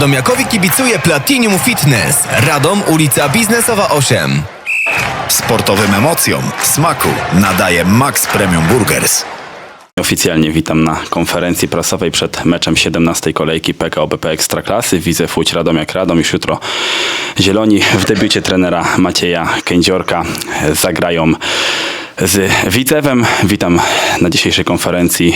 Radomiakowi kibicuje Platinum Fitness. Radom, ulica Biznesowa 8. Sportowym emocjom smaku nadaje Max Premium Burgers. Oficjalnie witam na konferencji prasowej przed meczem 17 kolejki PKO BP Ekstraklasy. Widzę Fuć Radomiak Radom już jutro Zieloni w debiucie trenera Macieja Kędziorka zagrają z Widzewem. Witam na dzisiejszej konferencji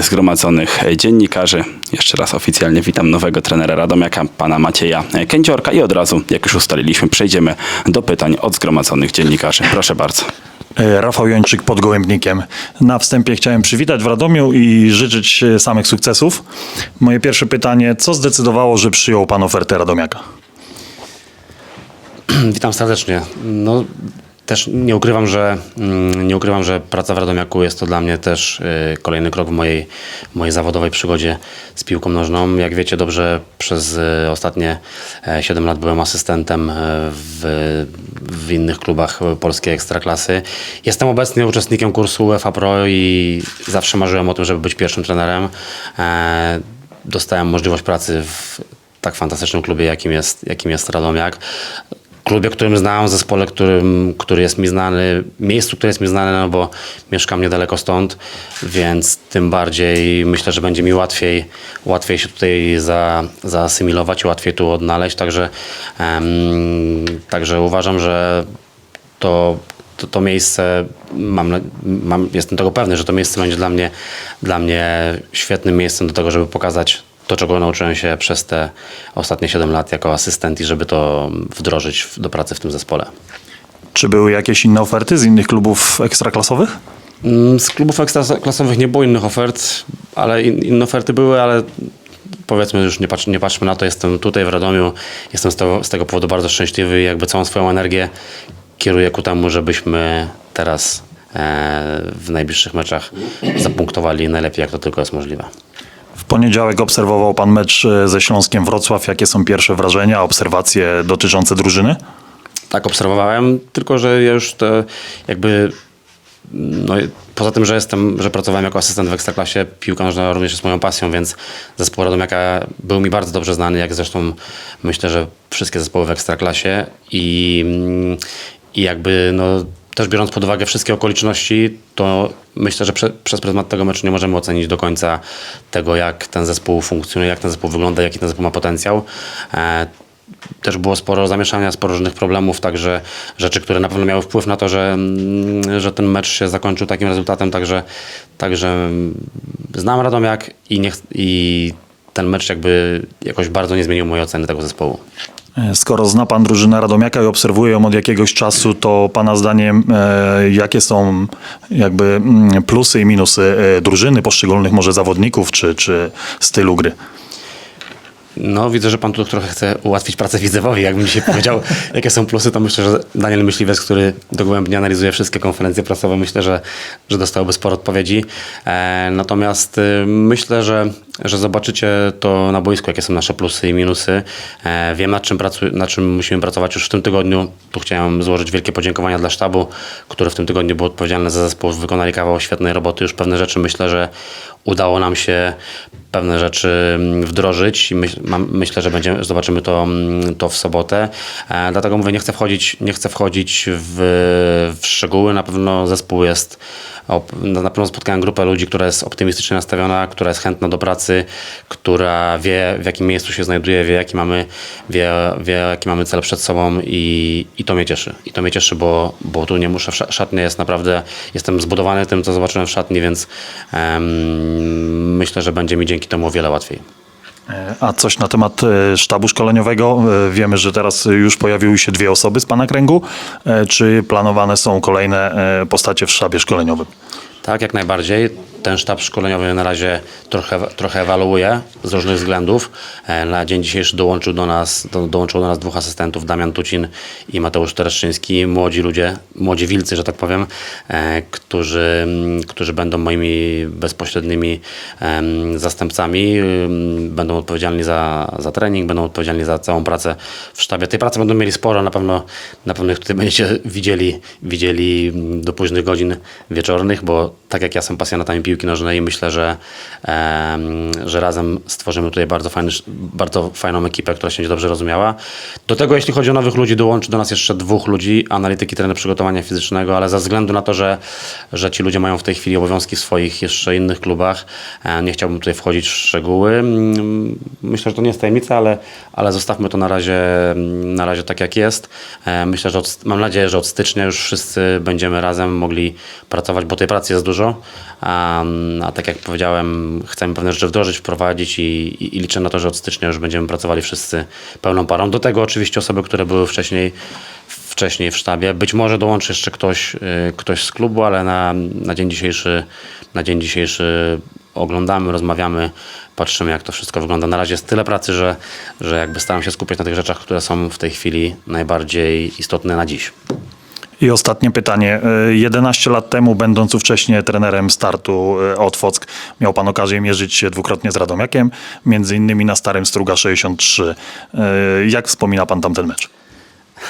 zgromadzonych dziennikarzy. Jeszcze raz oficjalnie witam nowego trenera Radomiaka, pana Macieja Kędziorka i od razu, jak już ustaliliśmy, przejdziemy do pytań od zgromadzonych dziennikarzy. Proszę bardzo. E, Rafał Jończyk pod Gołębnikiem. Na wstępie chciałem przywitać w Radomiu i życzyć e, samych sukcesów. Moje pierwsze pytanie, co zdecydowało, że przyjął Pan ofertę Radomiaka? Witam serdecznie. No, też nie ukrywam, że mm, nie ukrywam, że praca w Radomiaku jest to dla mnie też y, kolejny krok w mojej, mojej zawodowej przygodzie z piłką nożną. Jak wiecie dobrze, przez y, ostatnie e, 7 lat byłem asystentem e, w, w innych klubach polskiej ekstraklasy. Jestem obecnie uczestnikiem kursu UEFA Pro i zawsze marzyłem o tym, żeby być pierwszym trenerem. E, Dostałem możliwość pracy w tak fantastycznym klubie, jakim jest, jakim jest Radomiak klubie, którym znam, zespole, którym, który jest mi znany, miejscu, które jest mi znane, no bo mieszkam niedaleko stąd, więc tym bardziej myślę, że będzie mi łatwiej, łatwiej się tutaj za, zaasymilować, łatwiej tu odnaleźć, także, em, także uważam, że to, to, to miejsce, mam, mam, jestem tego pewny, że to miejsce będzie dla mnie, dla mnie świetnym miejscem do tego, żeby pokazać to, czego nauczyłem się przez te ostatnie 7 lat jako asystent i żeby to wdrożyć do pracy w tym zespole. Czy były jakieś inne oferty z innych klubów ekstraklasowych? Mm, Z klubów ekstraklasowych nie było innych ofert, ale in, inne oferty były, ale powiedzmy już nie, patrz, nie patrzmy na to, jestem tutaj w Radomiu, jestem z tego, z tego powodu bardzo szczęśliwy i jakby całą swoją energię kieruję ku temu, żebyśmy teraz e, w najbliższych meczach zapunktowali najlepiej jak to tylko jest możliwe. Poniedziałek obserwował Pan mecz e, ze Śląskiem Wrocław. Jakie są pierwsze wrażenia, obserwacje dotyczące drużyny? Tak obserwowałem, tylko że ja już to jakby no, poza tym, że jestem, że pracowałem jako asystent w Ekstraklasie, piłka nożna również jest moją pasją, więc zespół Radomiaka był mi bardzo dobrze znany, jak zresztą myślę, że wszystkie zespoły w Ekstraklasie i, i jakby no, też biorąc pod uwagę wszystkie okoliczności, to myślę, że prze, przez pryzmat tego meczu nie możemy ocenić do końca tego, jak ten zespół funkcjonuje, jak ten zespół wygląda, jaki ten zespół ma potencjał. E, też było sporo zamieszania, sporo różnych problemów, także rzeczy, które na pewno miały wpływ na to, że, mm, że ten mecz się zakończył takim rezultatem, także, także mm, znam Radomiak i, nie, i ten mecz jakby jakoś bardzo nie zmienił mojej oceny tego zespołu. E, Skoro zna Pan drużynę Radomiaka i obserwuje ją od jakiegoś czasu, to Pana zdaniem e, jakie są jakby mm, plusy i minusy e, drużyny, poszczególnych może zawodników czy, czy stylu gry? No, widzę, że pan tu trochę chce ułatwić pracę widzewowi. Jakbym dzisiaj powiedział, jakie są plusy, to myślę, że Daniel Myśliwec, który dogłębnie analizuje wszystkie konferencje prasowe, myślę, że, że dostałby sporo odpowiedzi. E, natomiast y, myślę, że, że zobaczycie to na boisku, jakie są nasze plusy i minusy. E, wiem, nad czym, pracu, nad czym musimy pracować już w tym tygodniu. Tu chciałem złożyć wielkie podziękowania dla sztabu, który w tym tygodniu był odpowiedzialny za zespół. Wykonali kawał świetnej roboty. Już pewne rzeczy myślę, że udało nam się pewne rzeczy mm, wdrożyć i myśl, mam, myślę, że będziemy, zobaczymy to, mm, to w sobotę. E, dlatego mówię, nie chcę wchodzić, nie chcę wchodzić w, w szczegóły. Na pewno zespół jest, op- na pewno spotkałem grupę ludzi, która jest optymistycznie nastawiona, która jest chętna do pracy, która wie w jakim miejscu się znajduje, wie jaki mamy, wie, wie jaki mamy cel przed sobą i, i to mnie cieszy. I to mnie cieszy, bo, bo tu nie muszę, w sza- szatnia jest naprawdę, jestem zbudowany tym, co zobaczyłem w szatni, więc em, myślę, że będzie mi dzięki temu o wiele łatwiej. E, A coś na temat e, sztabu szkoleniowego. E, Wiemy, że teraz już pojawiły się dwie osoby z Pana kręgu. Czy planowane są kolejne postacie w sztabie szkoleniowym? Tak, jak najbardziej. Ten sztab szkoleniowy na razie trochę, trochę ewaluuje z różnych względów. E, Na dzień dzisiejszy dołączył do nas, do, dołączyło do nas dwóch asystentów, Damian Tucin i Mateusz Tereszczyński, młodzi ludzie, młodzi wilcy, że tak powiem, e, którzy, którzy będą moimi bezpośrednimi zastępcami, będą odpowiedzialni za, za trening, będą odpowiedzialni za całą pracę w sztabie. Tej pracy będą mieli sporo, na pewno, na pewno ich tutaj będziecie widzieli, widzieli do późnych godzin wieczornych, bo tak jak ja jestem pasjonatami piłki nożnej myślę, że, em, że razem stworzymy tutaj bardzo, fajny, bardzo fajną ekipę, która się będzie dobrze rozumiała. Do tego, jeśli chodzi o nowych ludzi, dołączy do nas jeszcze dwóch ludzi, analityki, trener przygotowania fizycznego, ale ze względu na to, że, że ci ludzie mają w tej chwili obowiązki w swoich jeszcze innych klubach, e, nie chciałbym tutaj wchodzić w szczegóły. Mm, Myślę, że to nie jest tajemnica, ale, ale zostawmy to na razie, na razie tak jak jest. E, Myślę, że od, mam nadzieję, że od stycznia już wszyscy będziemy razem mogli pracować, bo tej pracy jest dużo. A, a tak jak powiedziałem, chcemy pewne rzeczy wdrożyć, wprowadzić i, i, i liczę na to, że od stycznia już będziemy pracowali wszyscy pełną parą. Do tego oczywiście osoby, które były wcześniej wcześniej w sztabie. Być może dołączy jeszcze ktoś, y, ktoś z klubu, ale na, na, dzień dzisiejszy, na dzień dzisiejszy oglądamy, rozmawiamy, patrzymy jak to wszystko wygląda. Na razie jest tyle pracy, że, że jakby staram się skupiać na tych rzeczach, które są w tej chwili najbardziej istotne na dziś. I ostatnie pytanie. E, 11 lat temu, będąc ówcześnie trenerem startu e, Otwock, miał pan okazję mierzyć się dwukrotnie z Radomiakiem, między innymi na Starym Struga 63. E, Jak wspomina pan tamten mecz?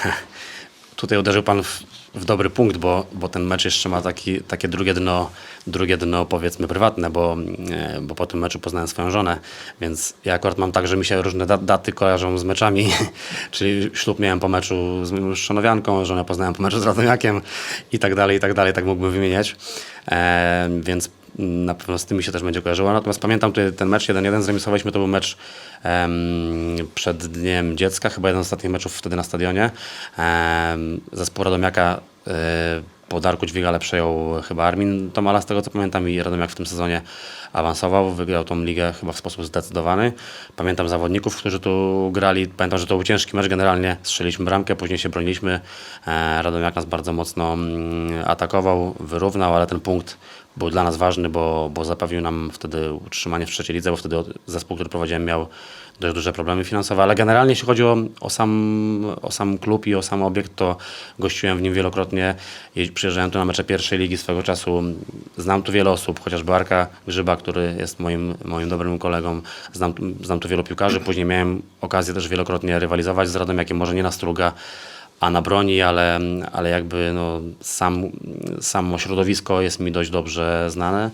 Tutaj uderzył Pan w, w dobry punkt, bo, bo ten mecz jeszcze ma taki, takie drugie dno, drugie dno powiedzmy prywatne, bo, e, bo po tym meczu poznałem swoją żonę, więc ja akurat mam tak, że mi się różne da, daty kojarzą z meczami, czyli ślub miałem po meczu z szanowianką, żonę poznałem po meczu z Radomiakiem i tak dalej, i tak dalej, tak mógłbym wymieniać, e, więc na pewno z tym mi się też będzie kojarzyło. Natomiast pamiętam tutaj ten mecz 1-1, zremisowaliśmy, to był mecz przed Dniem Dziecka, chyba jeden z ostatnich meczów wtedy na stadionie. Em, zespół Radomiaka e, po Darku Dźwigale przejął chyba Armin Tomala, z tego co pamiętam i Radomiak w tym sezonie awansował, wygrał tą ligę chyba w sposób zdecydowany. Pamiętam zawodników, którzy tu grali, pamiętam, że to był ciężki mecz generalnie, strzeliśmy bramkę, później się broniliśmy. E, Radomiak nas bardzo mocno mm, atakował, wyrównał, ale ten punkt był dla nas ważny, bo, bo zapewnił nam wtedy utrzymanie w trzeciej lidze, bo wtedy zespół, który prowadziłem miał dość duże problemy finansowe, ale generalnie jeśli chodzi o, o, sam, o sam klub i o sam obiekt, to gościłem w nim wielokrotnie. Przyjeżdżałem tu na mecze pierwszej ligi swego czasu. Znam tu wiele osób, chociażby Arka Grzyba, który jest moim, moim dobrym kolegą. Znam, znam tu wielu piłkarzy. Później miałem okazję też wielokrotnie rywalizować z Radomiakiem, może nie na struga, a na broni, ale, ale jakby no, sam, samo środowisko jest mi dość dobrze znane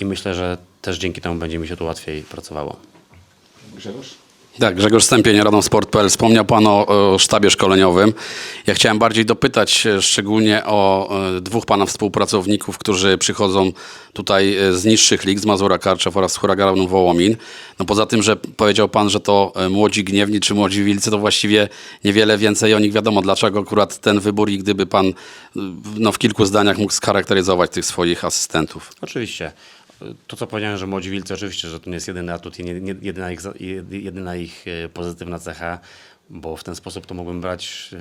i myślę, że też dzięki temu będzie mi się tu łatwiej pracowało. Tak, Grzegorz Stępień, Radom Sport.pl. Wspomniał Pan o, o sztabie szkoleniowym. Ja chciałem bardziej dopytać e, szczególnie o e, dwóch Pana współpracowników, którzy przychodzą tutaj e, z niższych lig, z Mazura Karczew oraz z Huraganu Wołomin. No poza tym, że powiedział Pan, że to e, młodzi gniewni czy młodzi wilcy, to właściwie niewiele więcej o nich wiadomo. Dlaczego akurat ten wybór i gdyby Pan no, w kilku zdaniach mógł scharakteryzować tych swoich asystentów? Oczywiście. To, co powiedziałem, że młodzi wilcy, oczywiście, że to nie jest jedyny atut i nie, nie, jedyna, ich, jedyna ich e, pozytywna cecha, bo w ten sposób to mógłbym brać e,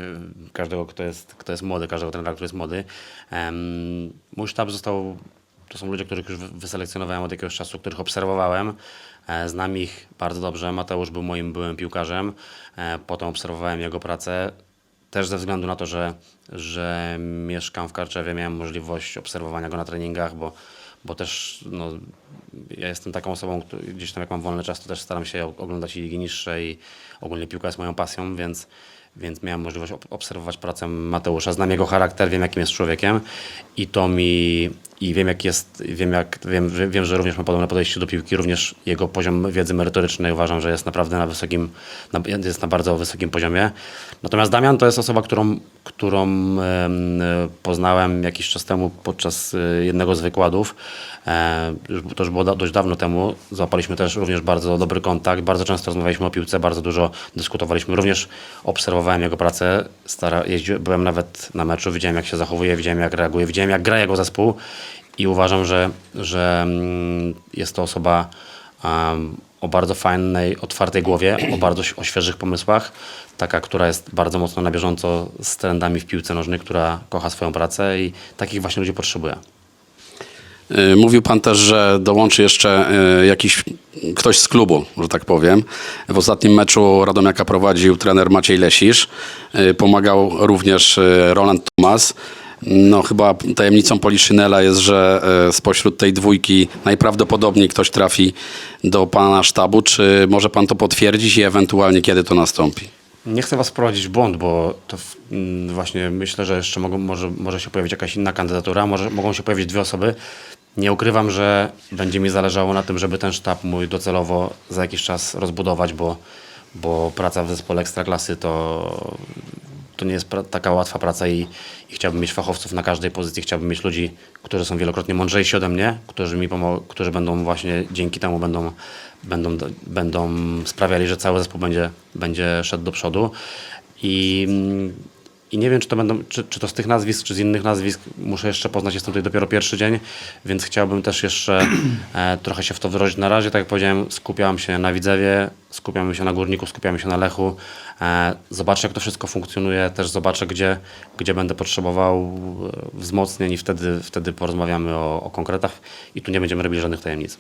każdego, kto jest, kto jest młody, każdego trenera, który jest młody. Em, Mój sztab został, to są ludzie, których już wy- wyselekcjonowałem od jakiegoś czasu, których obserwowałem. E, Znam ich bardzo dobrze. Mateusz był moim byłym piłkarzem. Potem obserwowałem jego pracę. Też ze względu na to, że, że mieszkam w Karczewie, miałem możliwość obserwowania go na treningach, bo, bo też no, ja jestem taką osobą, gdzieś tam jak mam wolny czas, to też staram się oglądać ligi niższe i ogólnie piłka jest moją pasją, więc, więc miałem możliwość ob- obserwować pracę Mateusza. Znam jego charakter, wiem jakim jest człowiekiem i to mi i wiem jak jest, wiem, jak, wiem, wiem, że również ma podobne podejście do piłki, również jego poziom wiedzy merytorycznej uważam, że jest naprawdę na wysokim, na, jest na bardzo wysokim poziomie. Natomiast Damian to jest osoba, którą, którą e, poznałem jakiś czas temu podczas e, jednego z wykładów. E, to już było dość dawno temu. Złapaliśmy też również bardzo dobry kontakt. Bardzo często rozmawialiśmy o piłce, bardzo dużo dyskutowaliśmy. Również obserwowałem jego pracę. Stara, jeździłem, byłem nawet na meczu, widziałem jak się zachowuje, widziałem jak reaguje, widziałem jak gra jego zespół i uważam, że, że jest to osoba o bardzo fajnej, otwartej głowie, o bardzo ś- o świeżych pomysłach. Taka, która jest bardzo mocno na bieżąco z trendami w piłce nożnej, która kocha swoją pracę i takich właśnie ludzi potrzebuje. Y, Mówił pan też, że dołączy jeszcze y, jakiś ktoś z klubu, że tak powiem. W ostatnim meczu Radomiaka prowadził trener Maciej Lesisz. Y, Pomagał również Roland Tomas. No chyba tajemnicą Poliszynela jest, że spośród tej dwójki najprawdopodobniej ktoś trafi do pana sztabu. Czy może pan to potwierdzić i ewentualnie kiedy to nastąpi? Nie chcę was wprowadzić w błąd, bo to w, mm, właśnie myślę, że jeszcze mogą, może, może się pojawić jakaś inna kandydatura, może, mogą się pojawić dwie osoby. Nie ukrywam, że będzie mi zależało na tym, żeby ten sztab mój docelowo za jakiś czas rozbudować, bo, bo praca w zespole Ekstraklasy to, to nie jest taka łatwa praca i, i chciałbym mieć fachowców na każdej pozycji, chciałbym mieć ludzi, którzy są wielokrotnie mądrzejsi ode mnie, którzy mi pomo- którzy będą właśnie dzięki temu będą, będą, będą sprawiali, że cały zespół będzie, będzie szedł do przodu. I, i nie wiem, czy to, będą, czy, czy to z tych nazwisk, czy z innych nazwisk. Muszę jeszcze poznać, jestem tutaj dopiero pierwszy dzień, więc chciałbym też jeszcze e, trochę się w to wdrożyć. Na razie, tak jak powiedziałem, skupiałam się na Widzewie, skupiamy się na Górniku, skupiamy się na Lechu. E, zobaczę, jak to wszystko funkcjonuje, też zobaczę, gdzie, gdzie będę potrzebował e, wzmocnień i wtedy, wtedy porozmawiamy o, o konkretach i tu nie będziemy robili żadnych tajemnic.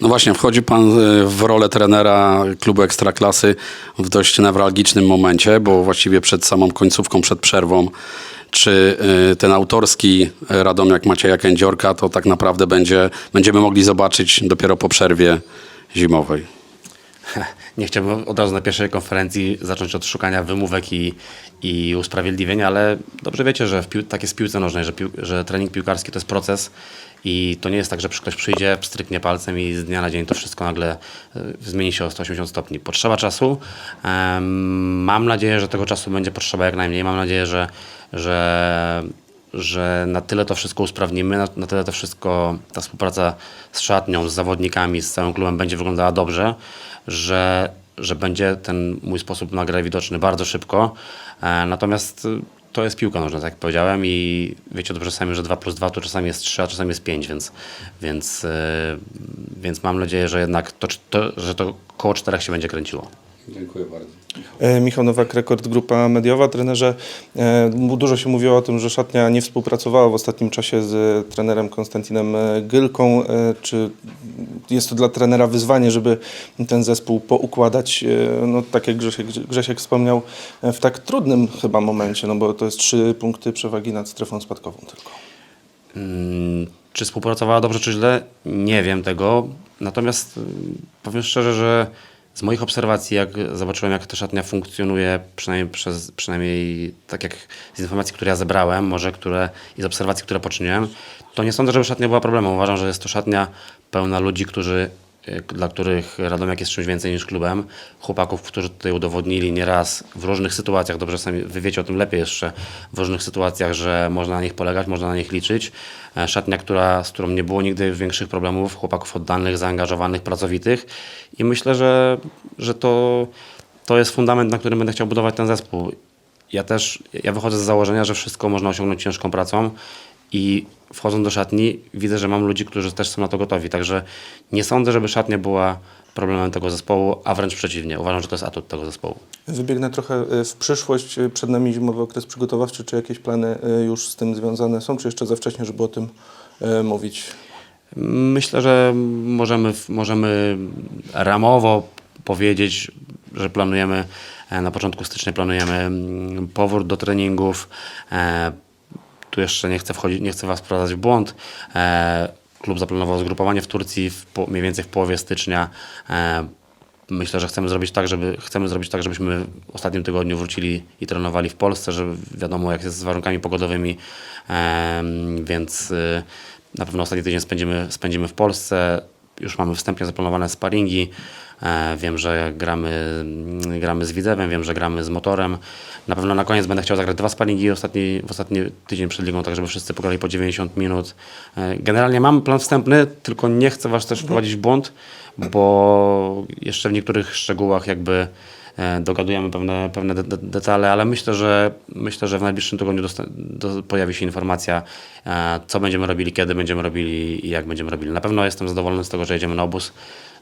No właśnie, wchodzi pan y, w rolę trenera klubu Ekstraklasy w dość newralgicznym momencie, bo właściwie przed samą końcówką, przed przerwą, czy ten autorski Radomiak Macieja Kędziorka to tak naprawdę będzie, będziemy mogli zobaczyć dopiero po przerwie zimowej. Nie chciałbym od razu na pierwszej konferencji zacząć od szukania wymówek i, i usprawiedliwień, ale dobrze wiecie, że w pił- tak jest w piłce nożnej, że, pił- że trening piłkarski to jest proces i to nie jest tak, że ktoś przyjdzie, stryknie palcem i z dnia na dzień to wszystko nagle e, zmieni się o 180 stopni. Potrzeba czasu. Mam nadzieję, że tego czasu będzie potrzeba jak najmniej. Mam nadzieję, że, że że na tyle to wszystko usprawnimy, na, na tyle to wszystko, ta współpraca z szatnią, z zawodnikami, z całym klubem będzie wyglądała dobrze, że, że będzie ten mój sposób na grę widoczny bardzo szybko. E, natomiast y, to jest piłka nożna, tak jak powiedziałem i wiecie dobrze sami, że 2 plus 2 to czasami jest 3, a czasami jest 5, więc, więc, y, więc mam nadzieję, że jednak to, to, że to koło 4 się będzie kręciło. Dziękuję bardzo. E, Michał Nowak, Rekord Grupa Mediowa. Trenerze, e, dużo się mówiło o tym, że szatnia nie współpracowała w ostatnim czasie z trenerem Konstantinem e, Gylką. Czy jest to dla trenera wyzwanie, żeby ten zespół poukładać, no, tak jak Grzesiek, Grzesiek wspomniał, w tak trudnym chyba momencie, no bo to jest trzy punkty przewagi nad strefą spadkową tylko. Mm, Czy współpracowała dobrze, czy źle? Nie wiem tego. Natomiast y, powiem szczerze, że z moich obserwacji, jak zobaczyłem, jak ta szatnia funkcjonuje, przynajmniej, przez, przynajmniej tak jak z informacji, które ja zebrałem, może które i z obserwacji, które poczyniłem, to nie sądzę, żeby szatnia była problemem. Uważam, że jest to szatnia pełna ludzi, którzy dla których Radomiak jest czymś więcej niż klubem. Chłopaków, którzy tutaj udowodnili nieraz w różnych sytuacjach, dobrze sami wy wiecie o tym lepiej jeszcze, w różnych sytuacjach, że można na nich polegać, można na nich liczyć. E, Szatnia, która, z którą nie było nigdy większych problemów, chłopaków oddanych, zaangażowanych, pracowitych i myślę, że, że to, to jest fundament, na którym będę chciał budować ten zespół. Ja też, ja wychodzę z założenia, że wszystko można osiągnąć ciężką pracą i wchodząc do szatni widzę, że mam ludzi, którzy też są na to gotowi. Także nie sądzę, żeby szatnia była problemem tego zespołu, a wręcz przeciwnie. Uważam, że to jest atut tego zespołu. Wybiegnę trochę e, w przyszłość. E, Przed nami zimowy okres przygotowawczy. Czy jakieś plany e, już z tym związane są, czy jeszcze za wcześnie, żeby o tym mówić? Myślę, że możemy, możemy ramowo powiedzieć, że planujemy na początku stycznia planujemy mm, powrót do treningów. E, Tu jeszcze nie chcę wchodzić, nie chcę Was wprowadzać w błąd. E, Klub zaplanował zgrupowanie w Turcji w, mniej więcej w połowie stycznia. E, Myślę, że chcemy zrobić tak, żeby chcemy zrobić tak, żebyśmy w ostatnim tygodniu wrócili i trenowali w Polsce, żeby wiadomo jak jest z warunkami pogodowymi, em, więc y, na pewno ostatni tydzień spędzimy, spędzimy w Polsce. Już mamy wstępnie zaplanowane sparingi. E, Wiem, że gramy, gramy z Widzewem, wiem, że gramy z Motorem. Na pewno na koniec będę chciał zagrać dwa sparingi ostatni, w ostatni tydzień przed ligą, tak żeby wszyscy pograli po 90 minut. E, Generalnie mam plan wstępny, tylko nie chcę Was też wprowadzić w błąd, bo jeszcze w niektórych szczegółach jakby dogadujemy pewne, pewne de- de- detale, ale myślę, że myślę, że w najbliższym tygodniu pojawi się informacja, e, co będziemy robili, kiedy będziemy robili i jak będziemy robili. Na pewno jestem zadowolony z tego, że jedziemy na obóz,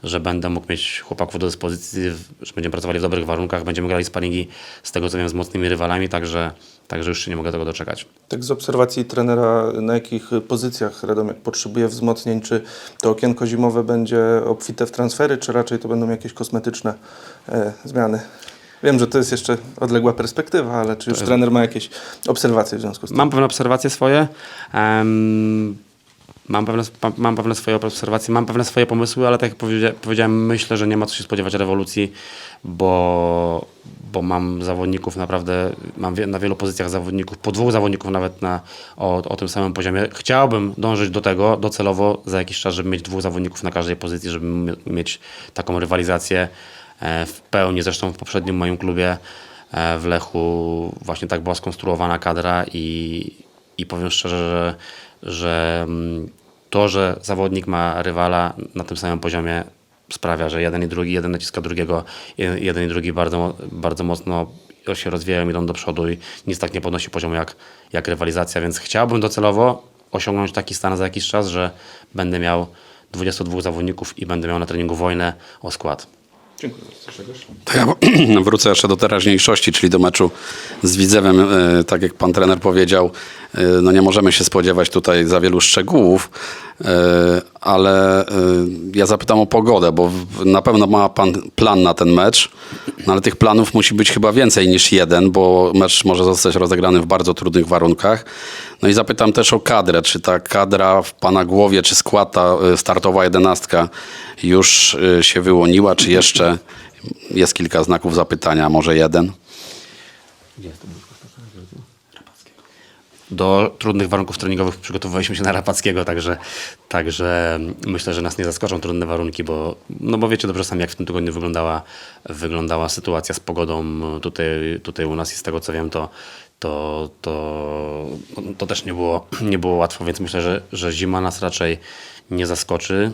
że będę mógł mieć chłopaków do dyspozycji, że będziemy pracowali w dobrych warunkach, będziemy grali sparingi z tego co wiem z mocnymi rywalami, także, także już się nie mogę tego doczekać. Tak z obserwacji trenera, na jakich pozycjach Radomiak potrzebuje wzmocnień? Czy to okienko zimowe będzie obfite w transfery, czy raczej to będą jakieś kosmetyczne e, zmiany? Wiem, że to jest jeszcze odległa perspektywa, ale czy już trener ma jakieś obserwacje w związku z tym? Mam pewne obserwacje swoje. Em, Mam pewne, mam- pewne swoje obserwacje, mam pewne swoje pomysły, ale tak jak powiedzia- powiedziałem, myślę, że nie ma co się spodziewać rewolucji, bo, bo mam zawodników naprawdę, mam na wielu pozycjach zawodników, po dwóch zawodników nawet na, o, o tym samym poziomie. Chciałbym dążyć do tego docelowo za jakiś czas, żeby mieć dwóch zawodników na każdej pozycji, żeby mie- mieć taką rywalizację e, w pełni. Zresztą w poprzednim moim klubie e, w Lechu właśnie tak była skonstruowana kadra i, i powiem szczerze, że, że mm, to, że zawodnik ma rywala na tym samym poziomie sprawia, że jeden i drugi, jeden naciska drugiego, jeden, i drugi bardzo, bardzo mocno się rozwijają, idą do przodu i nic tak nie podnosi poziomu jak, jak rywalizacja, więc chciałbym docelowo osiągnąć taki stan za jakiś czas, że będę miał 22 zawodników i będę miał na treningu wojnę o skład. Dziękuję bardzo. Grzegorz. To ja wrócę jeszcze do teraźniejszości, czyli do meczu z Widzewem. E, Tak jak pan trener powiedział, e, no nie możemy się spodziewać tutaj za wielu szczegółów, e, ale e, ja zapytam o pogodę, bo na pewno ma pan plan na ten mecz, no ale tych planów musi być chyba więcej niż jeden, bo mecz może zostać rozegrany w bardzo trudnych warunkach. No i zapytam też o kadrę, czy ta kadra w pana głowie, czy skład, ta e, startowa jedenastka już e, się wyłoniła, czy jeszcze jest kilka znaków zapytania, może jeden? Do trudnych warunków treningowych przygotowywaliśmy się na Rapackiego, także, także myślę, że nas nie zaskoczą trudne warunki, bo, no bo wiecie dobrze sami, jak w tym tygodniu wyglądała, wyglądała sytuacja z pogodą tutaj, tutaj u nas i z tego co wiem, to, to, to, to też nie było, nie było łatwo, więc myślę, że, że zima nas raczej nie zaskoczy.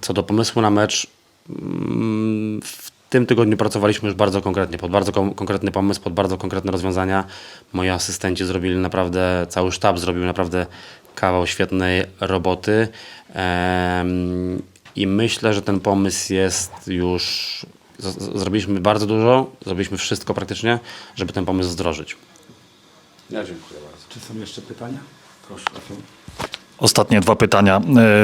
Co do pomysłu na mecz, mm, w tym tygodniu pracowaliśmy już bardzo konkretnie, pod bardzo kon- konkretny pomysł, pod bardzo konkretne rozwiązania. Moi asystenci zrobili naprawdę, cały sztab zrobił naprawdę kawał świetnej roboty. Em, I myślę, że ten pomysł jest już. z- z- Zrobiliśmy bardzo dużo, zrobiliśmy wszystko praktycznie, żeby ten pomysł wdrożyć. Ja dziękuję bardzo. Czy są jeszcze pytania? Proszę. Ostatnie dwa pytania. E,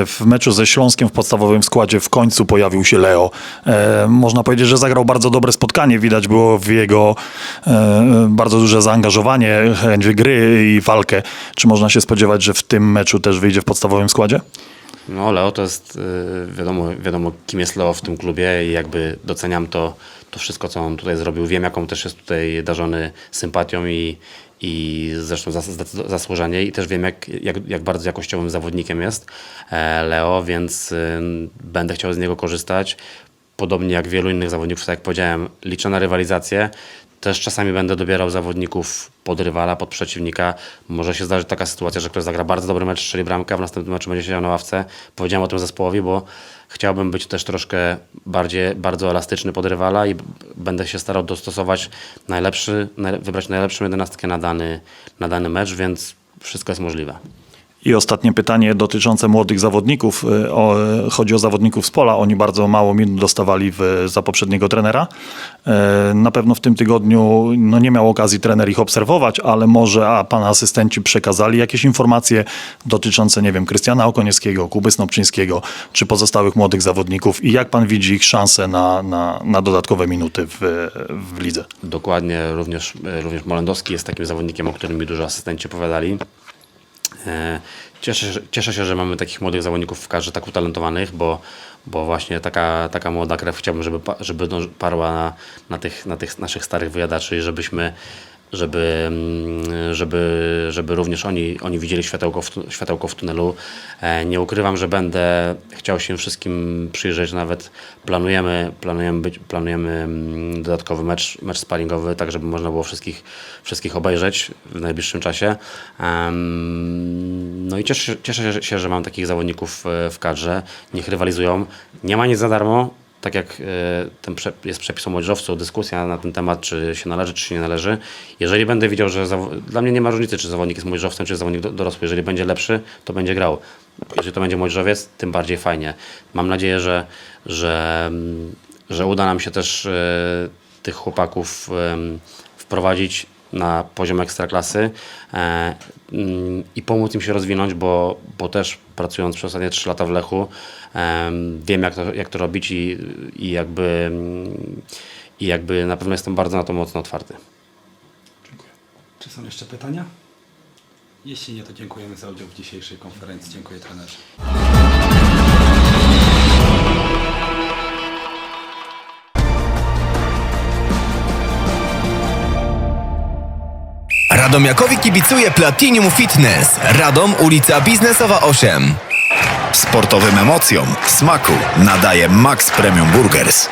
W meczu ze Śląskiem w podstawowym składzie w końcu pojawił się Leo. E, Można powiedzieć, że zagrał bardzo dobre spotkanie. Widać było w jego e, bardzo duże zaangażowanie, chęć gry i walkę. Czy można się spodziewać, że w tym meczu też wyjdzie w podstawowym składzie? No, Leo to jest, wiadomo, wiadomo kim jest Leo w tym klubie i jakby doceniam to, to wszystko, co on tutaj zrobił. Wiem, jaką też jest tutaj darzony sympatią i, i zresztą zas, zasłużenie i też wiem, jak, jak, jak bardzo jakościowym zawodnikiem jest e, Leo, więc y, będę chciał z niego korzystać. Podobnie jak wielu innych zawodników, tak jak powiedziałem, liczę na rywalizację. Też czasami będę dobierał zawodników pod rywala, pod przeciwnika. Może się zdarzyć taka sytuacja, że ktoś zagra bardzo dobry mecz, strzeli bramkę, w następnym meczu będzie siedział na ławce. Powiedziałem o tym zespołowi, bo chciałbym być też troszkę bardziej, bardzo elastyczny pod rywala i będę się starał dostosować najlepszy, naj, wybrać najlepszą jedenastkę na dany, na dany mecz, więc wszystko jest możliwe. I ostatnie pytanie dotyczące młodych zawodników. E, O, e, chodzi o zawodników z pola. Oni bardzo mało minut dostawali w, za poprzedniego trenera. E, Na pewno w tym tygodniu no, nie miał okazji trener ich obserwować, ale może a pana asystenci przekazali jakieś informacje dotyczące, nie wiem, Krystiana Okoniewskiego, Kuby Snopczyńskiego, czy pozostałych młodych zawodników i jak pan widzi ich szanse na, na, na dodatkowe minuty w, w lidze? Dokładnie, również, e, również Molendowski jest takim zawodnikiem, o którym mi dużo asystenci opowiadali. E, Cieszę, się- cieszę się, że mamy takich młodych zawodników w kadrze tak utalentowanych, bo, bo właśnie taka, taka młoda krew chciałbym, żeby, żeby dąż- parła na, na, tych, na tych naszych starych wyjadaczy żebyśmy żeby, mm, żeby, żeby również oni, oni widzieli światełko w, światełko w tunelu. E, Nie ukrywam, że będę chciał się wszystkim przyjrzeć, nawet planujemy, planujemy, być, planujemy mm, dodatkowy mecz, mecz sparingowy, tak żeby można było wszystkich, wszystkich obejrzeć w najbliższym czasie. No i cieszę, cieszę się, że mam takich zawodników e, w kadrze. Niech rywalizują. Nie ma nic za darmo tak jak e, ten jest przepis o młodzieżowcu, dyskusja na ten temat, czy się należy, czy się nie należy. Jeżeli będę widział, że dla mnie nie ma różnicy, czy zawodnik jest młodzieżowcem, czy zawodnik do, dorosły. Jeżeli będzie lepszy, to będzie grał. Jeżeli to będzie młodzieżowiec, tym bardziej fajnie. Mam nadzieję, że, że, mm, że uda nam się też e, tych chłopaków wprowadzić na poziom ekstraklasy e, mm, i pomóc im się rozwinąć, bo, bo też pracując przez ostatnie 3 lata w Lechu em, wiem jak to, jak to robić i, i, jakby, i jakby na pewno jestem bardzo na to mocno otwarty. Czy są jeszcze pytania? Jeśli nie, to dziękujemy za udział w dzisiejszej konferencji. Dziękuję trenerze. Radomiakowi kibicuje Platinum Fitness. Radom, ulica Biznesowa 8. Sportowym emocjom smaku nadaje Max Premium Burgers.